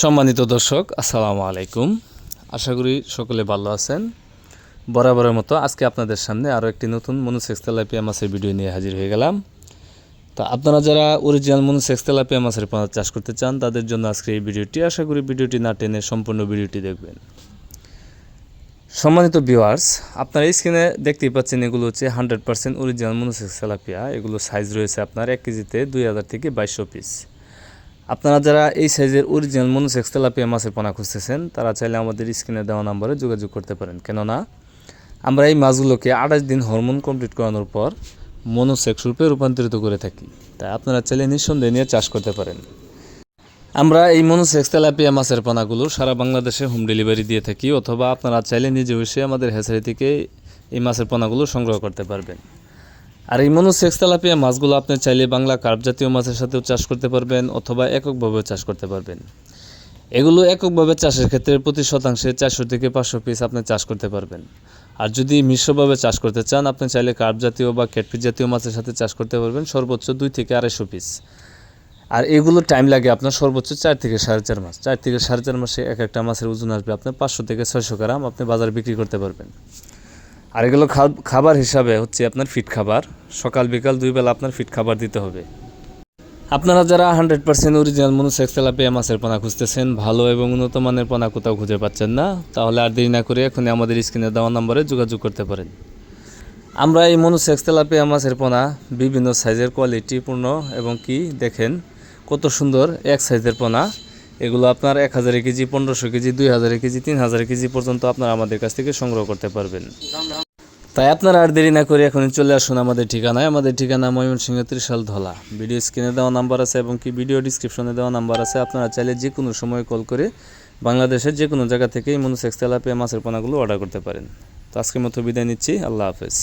সম্মানিত দর্শক, আসসালামু আলাইকুম। আশা করি সকলে ভালো আছেন। বরাবরের মতো আজকে আপনাদের সামনে আরও একটি নতুন মনুসেক্স মাছের ভিডিও নিয়ে হাজির হয়ে গেলাম। তা আপনারা যারা অরিজিনাল মনুসেক্স তেলাপিয়া মাছের পোনা চাষ করতে চান, তাদের জন্য আজকে এই ভিডিওটি। আশা করি ভিডিওটি না টেনে সম্পূর্ণ ভিডিওটি দেখবেন। সম্মানিত ভিউয়ার্স আপনারা স্ক্রিনে দেখতেই পাচ্ছেন এগুলো হচ্ছে hundred percent original monosex tilapia এগুলো সাইজ রয়েছে আপনার এক কেজিতে দুই হাজার থেকে বাইশশো পিস আপনারা যারা এই সাইজের অরিজিনাল মনুসেক্স তেলাপিয়া মাছের পোনা খুঁজতেছেন, তারা চাইলে আমাদের স্ক্রিনে দেওয়া নম্বরে যোগাযোগ করতে পারেন। কেননা, আমরা এই মাছগুলোকে আঠাশ দিন হরমোন কমপ্লিট করানোর পর মনোসেক্স রূপে রূপান্তরিত করে থাকি। তাই আপনারা চাইলে নিঃসন্দেহে নিয়ে চাষ করতে পারেন। আমরা এই মনোসেক্স তেলাপিয়া মাছের পোনাগুলো সারা বাংলাদেশে হোম ডেলিভারি দিয়ে থাকি, অথবা আপনারা চাইলে নিজে বসে আমাদের হেসারি থেকে এই মাছের পোনাগুলো সংগ্রহ করতে পারবেন। আর এই মনোসেক্স তেলাপিয়া মাছগুলো আপনি চাইলে বাংলা কার্প জাতীয় মাছের সাথেও চাষ করতে পারবেন অথবা এককভাবেও চাষ করতে পারবেন। এগুলো এককভাবে চাষের ক্ষেত্রে প্রতি শতাংশে চারশো থেকে পাঁচশো পিস আপনি চাষ করতে পারবেন। আর যদি মিশ্রভাবে চাষ করতে চান, আপনি চাইলে কার্প জাতীয় বা ক্যাটফিট জাতীয় মাছের সাথে চাষ করতে পারবেন সর্বোচ্চ দুই থেকে আড়াইশো পিস। আর এগুলো টাইম লাগে আপনার সর্বোচ্চ চার থেকে সাড়ে চার মাস। চার থেকে সাড়ে চার মাসে এক একটা মাছের ওজন আসবে আপনার পাঁচশো থেকে ছয়শো গ্রাম আপনি বাজারে বিক্রি করতে পারবেন। আর এগুলো খাবার হিসাবে হচ্ছে আপনার ফিট খাবার। সকাল, বিকাল দুই বেলা আপনার ফিট খাবার দিতে হবে। আপনারা যারা hundred percent original monosex tilapia মাছের পোনা খুঁজতেছেন, ভালো এবং উন্নত মানের পোনা কোথাও খুঁজে পাচ্ছেন না, তাহলে আর দেরি না করে এখনই আমাদের স্ক্রিনে দেওয়া নম্বরে যোগাযোগ করতে পারেন। আমরা এই মনুসেক্স তেলাপিয়া মাছের পোনা বিভিন্ন সাইজের কোয়ালিটিপূর্ণ এবং কি দেখেন কত সুন্দর এক সাইজের পোনা। এগুলো আপনার এক হাজার কেজি, পনেরোশো কেজি, দুই হাজার কেজি, তিন হাজার কেজি পর্যন্ত আপনারা আমাদের কাছ থেকে সংগ্রহ করতে পারবেন। তাই আপনারা আর দেরি না করে এখন চলে আসুন আমাদের ঠিকানায়। আমাদের ঠিকানা ময়মনসিংহ ত্রিশাল ধলা। ভিডিও স্ক্রিনে দেওয়া নাম্বার আছে এবং কি ভিডিও ডিসক্রিপশনে দেওয়া নাম্বার আছে। আপনারা চাইলে যে কোনো সময় কল করে বাংলাদেশের যে কোনো জায়গা থেকেই মনুসেক্স তেলাপিয়া মাছের পোনাগুলো অর্ডার করতে পারেন। তো আজকের মতো বিদায় নিচ্ছি। আল্লাহ হাফেজ।